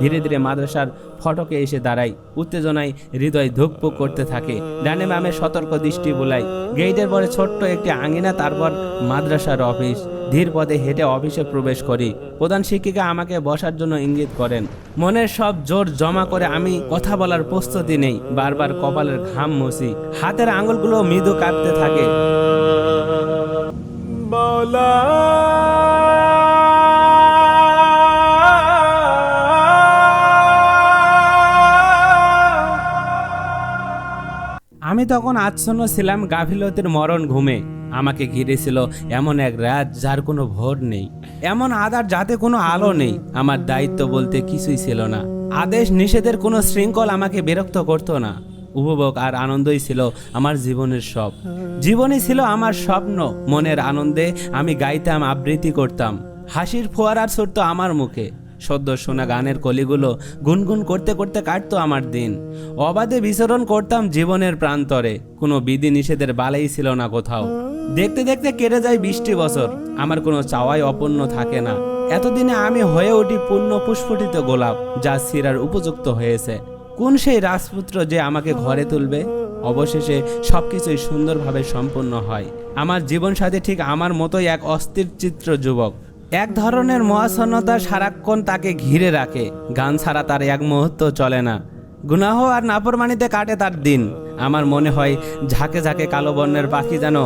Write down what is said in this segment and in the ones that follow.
ধীরে ধীরে মাদ্রাসার ফটকে এসে দাঁড়াই উত্তেজনায় হৃদয় ধুকপুক করতে থাকে। ডানে বামে সতর্ক দৃষ্টি বোলাই গেটের পরে ছোট্ট একটি আঙিনা তারপর মাদ্রাসার অফিস। ধীর পদে হেঁটে অফিসে প্রবেশ করি। প্রধান শিক্ষিকা আমাকে বসার জন্য ইঙ্গিত করেন, মনের সব জোর জমা করে আমি কথা বলার প্রস্তুতি নেই। বারবার কপালের ঘাম মুছি। হাতের আঙুলগুলো মৃদু কাঁপতে থাকে। আমি তখন আচ্ছন্ন ছিলাম, গাফিলতির মরণ ঘুমে। আমাকে ঘিরেছিল এমন এক রাত যার কোনো ভোর নেই। এমন আদার যাতে কোনো আলো নেই। আমার দায়িত্ব বলতে কিছুই ছিল না। আদেশ নিষেধের কোনো শৃঙ্খল আমাকে বিরক্ত করতো না। উপভোগ আর আনন্দই ছিল আমার জীবনের সব। জীবনই ছিল আমার স্বপ্ন। মনের আনন্দে আমি গাইতাম, আবৃত্তি করতাম। হাসির ফোয়ারার ছুটতো আমার মুখে। সদ্য শোনা গানের কলিগুলো গুনগুন করতে করতে কাটতো আমার দিন। অবাধে বিচরণ করতাম জীবনের প্রান্তরে। কোনো বিধি নিষেধের বালাই ছিল না কোথাও। দেখতে দেখতে কেটে যায় বৃষ্টি বছর। আমার কোনো চাওয়াই অপূর্ণ থাকে না। এতদিনে আমি হয়ে উঠি পূর্ণ পুষ্পটিত গোলাপ, যা সিরার উপযুক্ত হয়েছে। কোন সেই রাজপুত্র যে আমাকে ঘরে তুলবে? অবশেষে সবকিছুই সুন্দরভাবে সম্পন্ন হয়। আমার জীবন জীবনসাথী ঠিক আমার মতোই এক অস্থির, চিত্র যুবক। এক ধরনের মহাসন্নতা সারাক্ষণ তাকে ঘিরে রাখে। গান ছাড়া তার এক মুহূর্ত চলে না। গুনাহ আর নাফরমানিতে কাটে তার দিন। আমার মনে হয় ঝাঁকে ঝাঁকে কালো বর্ণের পাখি যেন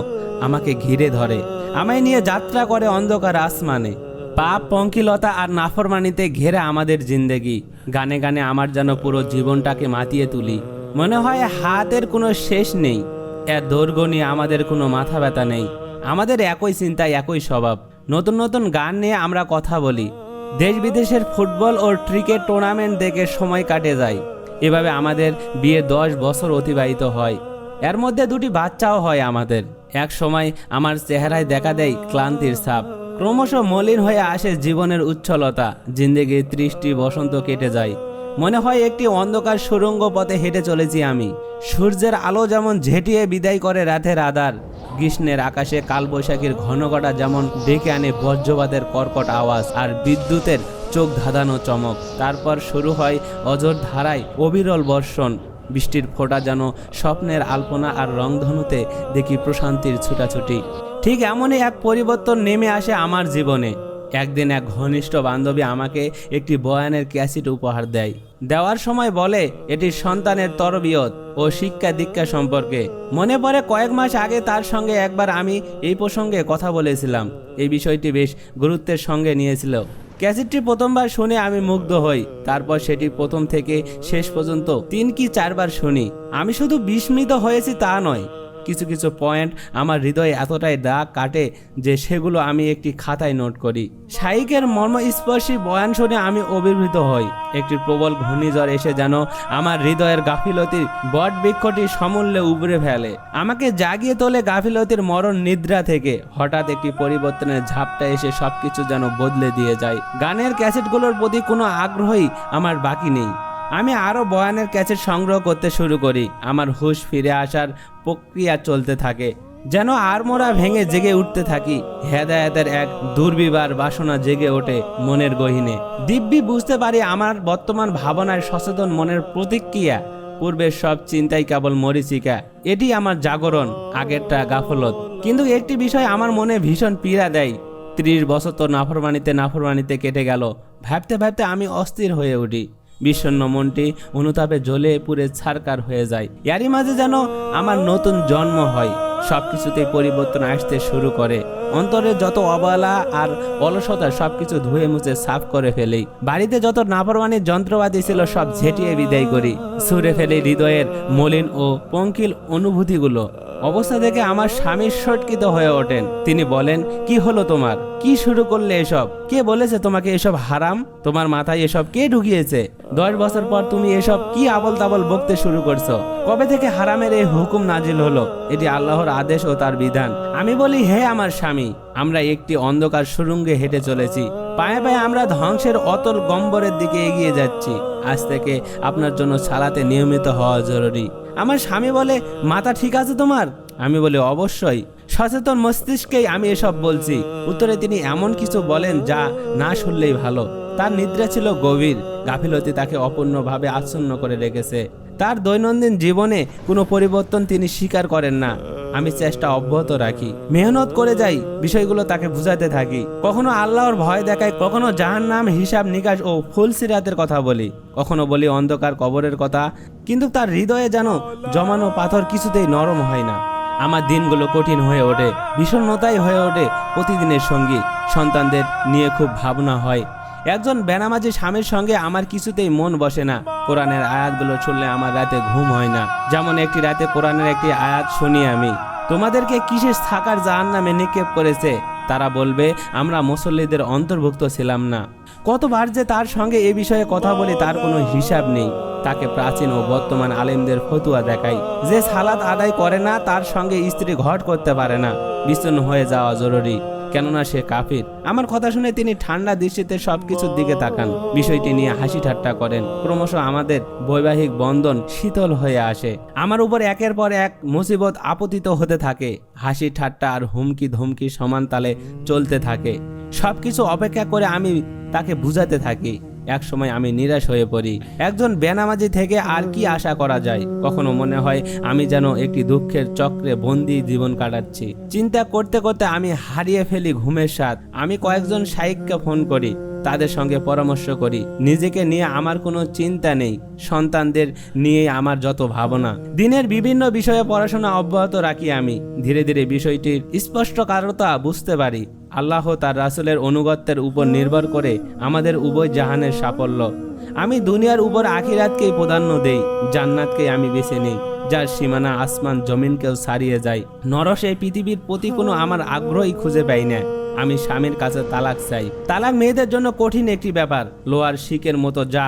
আমাকে ঘিরে ধরে। আমায় নিয়ে যাত্রা করে অন্ধকার আসমানে। পাপ, পঙ্কিলতা আর নাফরমানিতে ঘেরে আমাদের জিন্দেগি। গানে গানে আমার যেন পুরো জীবনটাকে মাতিয়ে তুলি। মনে হয় হাতের কোনো শেষ নেই। এর দৈর্ঘ্য নিয়ে আমাদের কোনো মাথা ব্যথা নেই। আমাদের একই চিন্তায় একই স্বভাব। নতুন নতুন গান নিয়ে আমরা কথা বলি। দেশ বিদেশের ফুটবল ও ক্রিকেট টুর্নামেন্ট দেখে সময় কাটে যায়। এভাবে আমাদের বিয়ে দশ বছর অতিবাহিত হয়। এর মধ্যে দুটি বাচ্চাও হয় আমাদের। এক সময় আমার চেহারায় দেখা দেয় ক্লান্তির ছাপ। ক্রমশ মলিন হয়ে আসে জীবনের উচ্ছলতা। জিন্দেগির ত্রিশটি বসন্ত কেটে যায়। মনে হয় একটি অন্ধকার সুরঙ্গ পথে হেঁটে চলেছি আমি। সূর্যের আলো যেমন ঝেঁটিয়ে বিদায় করে রাতের আধার, গ্রীষ্মের আকাশে কালবৈশাখীর ঘনঘটা যেমন ডেকে আনে বজ্রপাতের কর্কট আওয়াজ আর বিদ্যুতের চোখ ধাঁধানো চমক। তারপর শুরু হয় অজর ধারায় অবিরল বর্ষণ। বৃষ্টির ফোঁটা যেন স্বপ্নের আলপনা আর রংধনুতে দেখি প্রশান্তির ছুটাছুটি। ঠিক এমনই এক পরিবর্তন নেমে আসে আমার জীবনে। একদিন এক ঘনিষ্ঠ বান্ধবী আমাকে একটি বয়ানের ক্যাসেট উপহার দেয়। দেওয়ার সময় বলে, এটি সন্তানের তরবিয়ত ও শিক্ষা দীক্ষা সম্পর্কে। মনে পড়ে কয়েক মাস আগে তার সঙ্গে একবার আমি এই প্রসঙ্গে কথা বলেছিলাম। এই বিষয়টি বেশ গুরুত্বের সঙ্গে নিয়েছিল। ক্যাসেটটি প্রথমবার শুনে আমি মুগ্ধ হই। তারপর সেটি প্রথম থেকে শেষ পর্যন্ত তিন কি চারবার শুনি। আমি শুধু বিস্মিত হয়েছি তা নয় কিছু কিছু পয়েন্ট আমার হৃদয়ে এতটাই দাগ কাটে যে সেগুলো আমি একটি খাতায় নোট করি। শাইকের মর্মস্পর্শী বয়ান শুনে আমি অভিভূত হই। একটি প্রবল ঘূর্ণিঝড় এসে যেন আমার হৃদয়ের গাফিলতির বট বৃক্ষটি সমূল্যে উবড়ে ফেলে। আমাকে জাগিয়ে তোলে গাফিলতির মরণ নিদ্রা থেকে। হঠাৎ একটি পরিবর্তনের ঝাপটা এসে সবকিছু যেন বদলে দিয়ে যায়। গানের ক্যাসেটগুলোর প্রতি কোনো আগ্রহই আমার বাকি নেই। আমি আরও বয়ানের ক্যাসেট সংগ্রহ করতে শুরু করি। আমার হুঁশ ফিরে আসার প্রক্রিয়া চলতে থাকে। যেন আড়মোড়া ভেঙে জেগে উঠতে থাকি। হেদায়েতের এক দুর্বিবার বাসনা জেগে ওঠে মনের গহিনে। দিব্যি বুঝতে পারি আমার বর্তমান ভাবনায় সচেতন মনের প্রতিক্রিয়া। পূর্বের সব চিন্তাই কেবল মরিচিকা। এটি আমার জাগরণ, আগেরটা গাফলত। কিন্তু একটি বিষয় আমার মনে ভীষণ পীড়া দেয়। ত্রিশ বছর তো নাফরমানিতে নাফরমানিতে কেটে গেল। ভাবতে ভাবতে আমি অস্থির হয়ে উঠি। বিষণ্ণ মনটি অনুতাপে জ্বলে পুড়ে ছারকার হয়ে যায়। এরই মাঝে যেন আমার নতুন জন্ম হয় সব কিছুতেই পরিবর্তন আসতে শুরু করে। অন্তরে যত অবহেলা আর অলসতা সবকিছু ধুয়ে মুছে সাফ করে ফেলেই বাড়িতে যত নাপরমানির যন্ত্রপাতি ছিল, সব ঝেঁটিয়ে বিদায় করি। ছুঁড়ে ফেলে হৃদয়ের মলিন ও পঙ্কিল অনুভূতিগুলো। অবস্থা দেখে আমার স্বামী সটকিত হয়ে ওঠেন। তিনি বলেন, কি হলো তোমার? কি শুরু করলে এসব? কে বলেছে তোমাকে এসব হারাম? তোমার মাথায় এসব কে ঢুকিয়েছে? দশ বছর পর তুমি এসব কি আবল তাবল বকতে শুরু করছ? কবে থেকে হারামের এই হুকুম নাজিল হলো? এটি আল্লাহর আদেশ ও তার বিধান। আমি বলি, হে আমার স্বামী, আমরা একটি অন্ধকার সুরঙ্গে হেঁটে চলেছি। পায়ে পায়ে আমরা ধ্বংসের অতল গম্বরের দিকে এগিয়ে যাচ্ছি। আজ থেকে আপনার জন্য ছালাতে নিয়মিত হওয়া জরুরি। আমার স্বামী বলে মাথা ঠিক আছে তোমার? আমি বলি, অবশ্যই। সচেতন মস্তিষ্কেই আমি এসব বলছি। উত্তরে তিনি এমন কিছু বলেন যা না শুনলেই ভালো। তার নিদ্রা ছিল গভীর। গাফিলতি তাকে অপূর্ণভাবে আচ্ছন্ন করে রেখেছে। তার দৈনন্দিন জীবনে কোনো পরিবর্তন তিনি স্বীকার করেন না। আমি চেষ্টা অব্যাহত রাখি। মেহনত করে যাই, বিষয়গুলো তাকে বুঝাতে থাকি। কখনো আল্লাহর ভয় দেখাই কখনো জাহান নাম হিসাব নিকাশ ও ফুলসিরাতের কথা বলি। কখনো বলি অন্ধকার কবরের কথা, কিন্তু তার হৃদয়ে যেন জমানো পাথর কিছুতেই নরম হয় না। আমার দিনগুলো কঠিন হয়ে ওঠে, বিষণ্ণতাই হয়ে ওঠে প্রতিদিনের সঙ্গী। সন্তানদের নিয়ে খুব ভাবনা হয়। একজন বেনামাজি স্বামীর সঙ্গে আমার কিছুতেই মন বসে না। কোরআনের আয়াতগুলো শুনলে আমার রাতে ঘুম হয় না। যেমন একটি রাতে কোরআনের একটি আয়াত শুনি আমি। তোমাদেরকে কিসের থাকার জাহান নামে নিক্ষেপ করেছে? তারা বলবে, আমরা মুসল্লিদের অন্তর্ভুক্ত ছিলাম না। কতবার যে তার সঙ্গে এ বিষয়ে কথা বলি, তার কোনো হিসাব নেই। তাকে প্রাচীন ও বর্তমান আলেমদের ফতুয়া দেখাই। যে সালাত আদায় করে না, তার সঙ্গে স্ত্রী ঘট করতে পারে না। বিচ্ছিন্ন হয়ে যাওয়া জরুরি। কেননা সে কাফির। আমার কথা শুনে তিনি ঠান্ডা দৃষ্টিতে সবকিছুর দিকে তাকান। বিষয়টি নিয়ে হাসি ঠাট্টা করেন। ক্রমশ আমাদের বৈবাহিক বন্ধন শীতল হয়ে আসে। আমার উপর একের পর এক মুসিবত আপতিত হতে থাকে। হাসি ঠাট্টা আর হুমকি ধমকি সমান তালে চলতে থাকে। সবকিছু অপেক্ষা করে আমি তাকে বুঝাতে থাকি। এক সময় আমি নিরাশ হয়ে পড়ি। একজন বেনামাজি থেকে আর কি আশা করা যায়? কখনো মনে হয় আমি যেন একটি দুঃখের চক্রে বন্দি জীবন কাটাচ্ছি। চিন্তা করতে করতে আমি হারিয়ে ফেলি ঘুমের সাথ আমি কয়েকজন শাইককে ফোন করি। তাদের সঙ্গে পরামর্শ করি। নিজেকে নিয়ে আমার কোনো চিন্তা নেই। সন্তানদের নিয়ে আমার যত ভাবনা। দিনের বিভিন্ন বিষয়ে পড়াশোনা অব্যাহত রাখি আমি। ধীরে ধীরে বিষয়টির স্পষ্টকারতা বুঝতে পারি। আল্লাহ তার রাসুলের অনুগত্যের উপর নির্ভর করে আমাদের উভয় জাহানের সাফল্য। আমি দুনিয়ার উপর আখিরাতকেই প্রাধান্য দেই। জান্নাতকেই আমি বেছে নেই। যার সীমানা আসমান জমিনকেও ছাড়িয়ে যায়। নরস পৃথিবীর প্রতি কোনো আমার আগ্রহই খুঁজে পাই না। আমি স্বামীর কাছে তালাক চাই। তালাক মেয়েদের জন্য কঠিন একটি ব্যাপার। লোয়ার শিকের মতো যা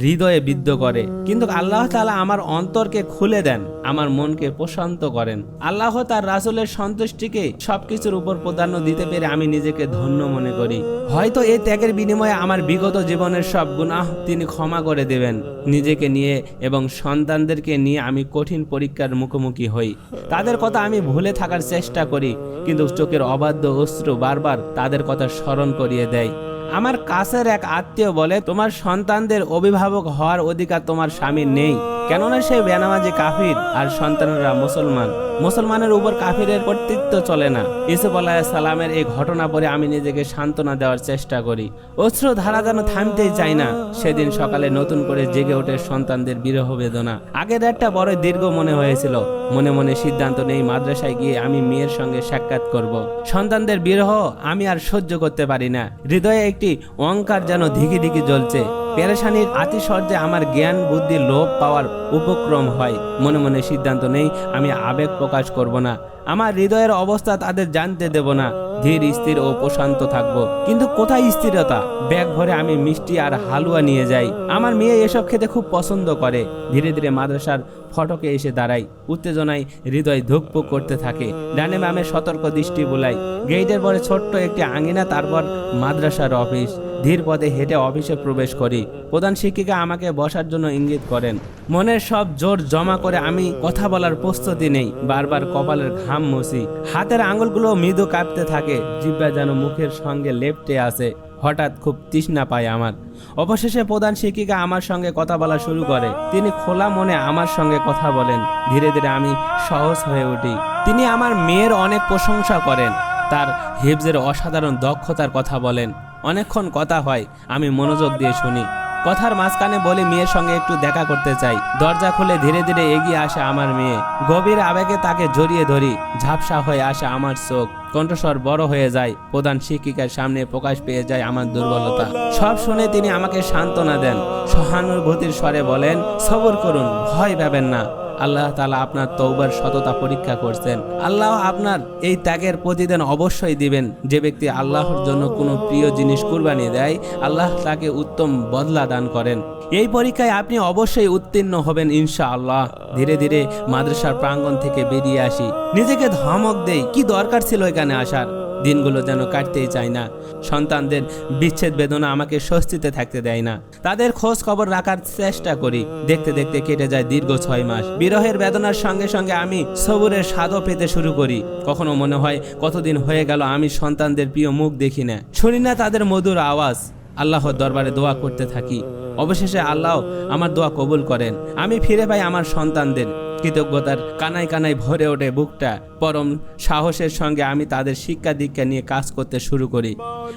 হৃদয়ে বিদ্ধ করে। কিন্তু আল্লাহ তালা আমার অন্তরকে খুলে দেন, আমার মনকে প্রশান্ত করেন। আল্লাহ তার রাসুলের সন্তুষ্টিকে সবকিছুর উপর প্রাধান্য দিতে পেরে আমি নিজেকে ধন্য মনে করি। হয়তো এই ত্যাগের বিনিময়ে আমার বিগত জীবনের সব গুনাহ তিনি ক্ষমা করে দেবেন। নিজেকে নিয়ে এবং সন্তানদেরকে নিয়ে আমি কঠিন পরীক্ষার মুখোমুখি হই। তাদের কথা আমি ভুলে থাকার চেষ্টা করি, কিন্তু চোখের অবাধ্য অস্ত্র বারবার তাদের কথা স্মরণ করিয়ে দেয়। আমার কাছের এক আত্মীয় বলে তোমার সন্তানদের অভিভাবক হওয়ার অধিকার তোমার স্বামীর নেই। কেননা সে বেনামাজি কাফির আর সন্তানরা মুসলমান। মুসলমানের উপর কাফিরের কর্তৃত্ব চলে না। ইসুফ আলাহ সালামের এই ঘটনা পরে আমি নিজেকে সান্ত্বনা দেওয়ার চেষ্টা করি। অশ্রু ধারা যেন থামতেই চাই না, সেদিন সকালে নতুন করে জেগে ওঠে সন্তানদের বিরহ বেদনা। আগের একটা বড় দীর্ঘ মনে হয়েছিল। মনে মনে সিদ্ধান্ত নেই, মাদ্রাসায় গিয়ে আমি মেয়ের সঙ্গে সাক্ষাৎ করব। সন্তানদের বিরহ আমি আর সহ্য করতে পারি না। হৃদয়ে একটি অহংকার যেন ধিকি ধিকি জ্বলছে। পেরেশানির আতিশর্যে আমার জ্ঞান, বুদ্ধি লোপ পাওয়ার উপক্রম হয়। মনে মনে সিদ্ধান্ত নেই, আমি আবেগ প্রকাশ করব না। আমার হৃদয়ের অবস্থা তাদের জানতে দেব না। ধীর, স্থির ও প্রশান্ত থাকব। কিন্তু কোথায় স্থিরতা? ব্যাগ ভরে আমি মিষ্টি আর হালুয়া নিয়ে যাই। আমার মেয়ে এসব খেতে খুব পছন্দ করে। ধীরে ধীরে মাদ্রাসার ফটকে এসে দাঁড়াই। উত্তেজনায় হৃদয় ধুকপুক করতে থাকে। ডানে বামে সতর্ক দৃষ্টি বোলাই। গেইটের পরে ছোট্ট একটি আঙিনা, তারপর মাদ্রাসার অফিস। ধীর পথে হেঁটে অফিসে প্রবেশ করি। প্রধান শিক্ষিকা আমাকে বসার জন্য ইঙ্গিত করেন, মনের সব জোর জমা করে আমি কথা বলার প্রস্তুতি নেই। বারবার কপালের ঘাম মুছি। হাতের আঙুলগুলো মৃদু কাঁপতে থাকে। জিব্বা যেন মুখের সঙ্গে লেপটে আসে হঠাৎ খুব তৃষ্ণা পায় আমার। অবশেষে প্রধান শিক্ষিকা আমার সঙ্গে কথা বলা শুরু করে। তিনি খোলা মনে আমার সঙ্গে কথা বলেন। ধীরে ধীরে আমি সহজ হয়ে উঠি। তিনি আমার মেয়ের অনেক প্রশংসা করেন। তার হিবজের অসাধারণ দক্ষতার কথা বলেন। অনেকক্ষণ কথা হয়। আমি মনোযোগ দিয়ে শুনি। কথার মাঝখানে বলে মেয়ের সঙ্গে একটু দেখা করতে চাই। দরজা খুলে ধীরে ধীরে এগিয়ে আসে আমার মেয়ে। গভীর আবেগে তাকে জড়িয়ে ধরি। ঝাপসা হয়ে আসে আমার চোখ। কণ্ঠস্বর বড় হয়ে যায়। প্রধান শিক্ষিকার সামনে প্রকাশ পেয়ে যায় আমার দুর্বলতা। সব শুনে তিনি আমাকে সান্ত্বনা দেন। সহানুভূতির স্বরে বলেন, সবর করুন, ভয় পাবেন না। আল্লাহ তালা আপনার তৌবার সততা পরীক্ষা করছেন। আল্লাহ আপনার এই ত্যাগের প্রতিদান অবশ্যই দিবেন। যে ব্যক্তি আল্লাহর জন্য কোনো প্রিয় জিনিস কুরবানি দেয়, আল্লাহ তাকে উত্তম বদলা দান করেন। এই পরীক্ষায় আপনি অবশ্যই উত্তীর্ণ হবেন ইনশা আল্লাহ ধীরে ধীরে মাদ্রাসার প্রাঙ্গণ থেকে বেরিয়ে আসি। নিজেকে ধমক দেই, কি দরকার ছিল এখানে আসার? দিনগুলো যেন কাটতেই চায় না। সন্তানদের বিচ্ছেদ বেদনা আমাকে স্বস্তিতে থাকতে দেয় না। তাদের খোঁজ খবর রাখার চেষ্টা করি। দেখতে দেখতে কেটে যায় দীর্ঘ ছয় মাস। বিরহের বেদনার সঙ্গে সঙ্গে আমি সবুরের স্বাদও পেতে শুরু করি। কখনো মনে হয় কতদিন হয়ে গেল আমি সন্তানদের প্রিয় মুখ দেখি না। শুনি না তাদের মধুর আওয়াজ। আল্লাহর দরবারে দোয়া করতে থাকি। অবশেষে আল্লাহ আমার দোয়া কবুল করেন। আমি ফিরে পাই আমার সন্তানদের। কৃতজ্ঞতার কানায় কানায় ভরে ওঠে বুকটা। পরম সাহসের সঙ্গে আমি তাদের শিক্ষা দীক্ষা নিয়ে কাজ করতে শুরু করি।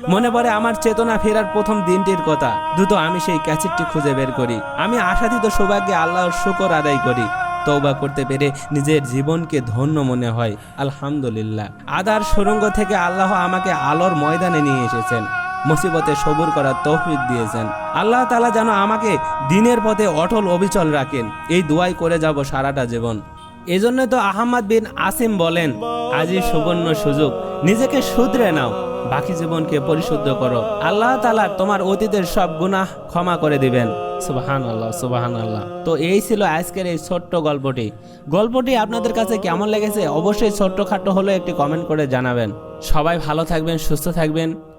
মনে পড়ে আমার চেতনা ফেরার প্রথম দিনটির কথা। দ্রুত আমি সেই ক্যাসেটটি খুঁজে বের করি। আমি আশাতীত সৌভাগ্যে আল্লাহর শুকর আদায় করি। তৌবা করতে পেরে নিজের জীবনকে ধন্য মনে হয়। আলহামদুলিল্লাহ। আদার সুরঙ্গ থেকে আল্লাহ আমাকে আলোর ময়দানে নিয়ে এসেছেন। মুসিবতে সবুর করার তৌফিক দিয়েছেন। আল্লাহ তালা যেন আমাকে দিনের পথে অটল অবিচল রাখেন। এই দোয়াই করে যাব সারাটা জীবন। এজন্য তো আহমদ বিন আসিম বলেন আজই সুবর্ণ সুযোগ। নিজেকে শুধরে নাও। বাকি জীবনকে পরিশুদ্ধ করো। আল্লাহ তালা তোমার অতীতের সব গুনাহ ক্ষমা করে দিবেন। সুবাহান আল্লাহ সুবাহান আল্লাহ তো এই ছিল আজকের এই ছোট্ট গল্পটি। গল্পটি আপনাদের কাছে কেমন লেগেছে অবশ্যই ছোট্টখাটো হলে একটি কমেন্ট করে জানাবেন। সবাই ভালো থাকবেন, সুস্থ থাকবেন।